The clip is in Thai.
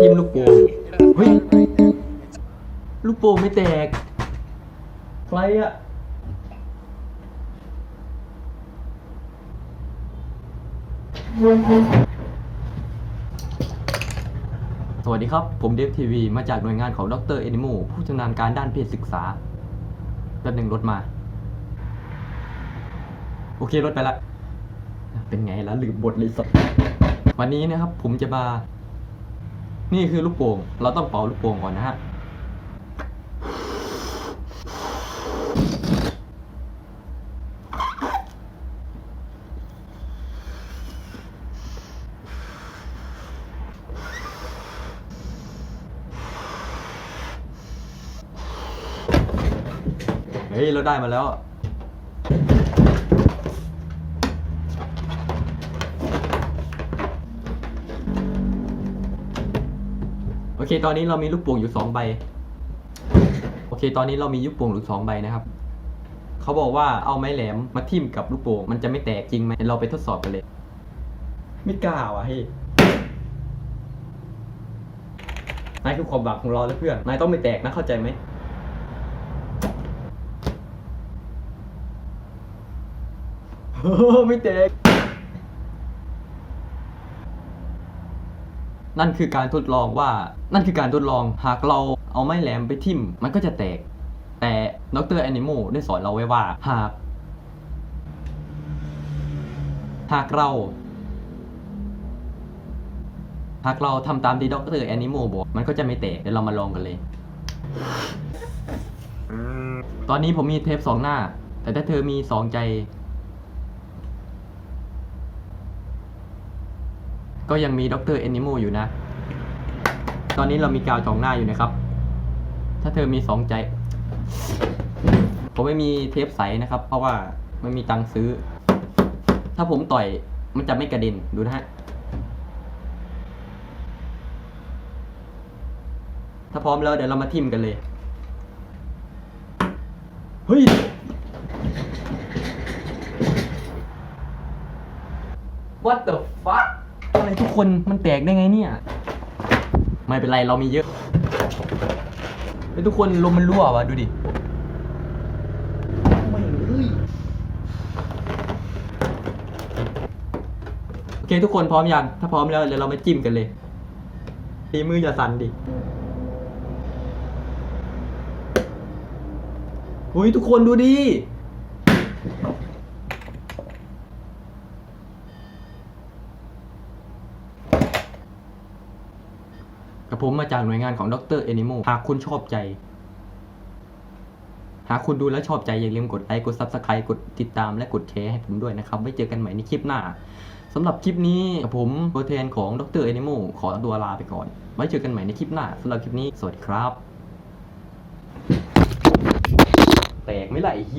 ทิมลูกโป่งเฮ้ยลูกโป่งไม่แตกใครอะสวัสดีครับ ผมเดฟทีวี มาจากหน่วยงานของดรเอนิโมผู้ชำนาญการด้านเพศศึกษาแป๊บหนึ่งรถมา โอเครถไปละ เป็นไงล่ะลืมบทเลยสักวันนี้นะครับผมจะมา นี่คือลูกโป่ง เราต้องเป่าลูกโป่งก่อนนะฮะ เฮ้ย เราได้มาแล้ว เค ตอนนี้เรามีลูกโป่งอยู่สองใบ โอเค ตอนนี้เรามีลูกโป่งอยู่สองใบนะครับ เขาบอกว่าเอาไม้แหลมมาทิ่มกับลูกโป่งมันจะไม่แตกจริงไหมเราไปทดสอบกันเลย ไม่กล้าว่ะเฮ้ยนายคือความหวังของเราแล้วเพื่อน นายต้องไม่แตกนะเข้าใจไหมเฮ้อไม่แตก นั่นคือการทดลองว่า นั่นคือการทดลองหากเราเอาไม้แหลมไปทิ่ม มันก็จะแตก แต่ดรแอนิโมได้สอนเราไว้ว่า หาก หากเรา หากเราทำตามที่ดรแอนิโมบอก มันก็จะไม่แตก เดี๋ยวเรามาลองกันเลย ตอนนี้ผมมีเทปสองหน้า แต่ถ้าเธอมีสองใจ ก็ยังมีดรแอนิโมอยู่นะ ตอนนี้เรามีกาวจองหน้าอยู่นะครับ ถ้าเธอมีสองใจ ผมไม่มีเทปใสนะครับ เพราะว่าไม่มีตังค์ซื้อ ถ้าผมต่อยมันจะไม่กระเด็นดูนะฮะ ถ้าพร้อมแล้วเดี๋ยวเรามาทิมกันเลย เฮ้ย What the fuck อะไรทุกคนมันแตกได้ไงเนี่ย ไม่เป็นไรเรามีเยอะเฮ้ทุกคนลมมันรั่ววะดูดิโอเคทุกคนพร้อมยังถ้าพร้อมแล้วเดี๋ยวเรามาจิ้มกันเลยตีมืออย่าสั่นดิอุ้ยทุกคนดูดิ กับผมมาจากหน่วยงานของดรเอนิโมหากคุณชอบใจ หากคุณดูแล้วชอบใจอย่าลืมกดไลค์กด Subscribe กดติดตามและกดแชร์ให้ผมด้วยนะครับ ไว้เจอกันใหม่ในคลิปหน้าสำหรับคลิปนี้กับผมตัวแทนของดรเอนิโมขอตัวลาไปก่อน ไว้เจอกันใหม่ในคลิปหน้าสำหรับคลิปนี้ สวัสดีครับ แตกไม่ไหลฮี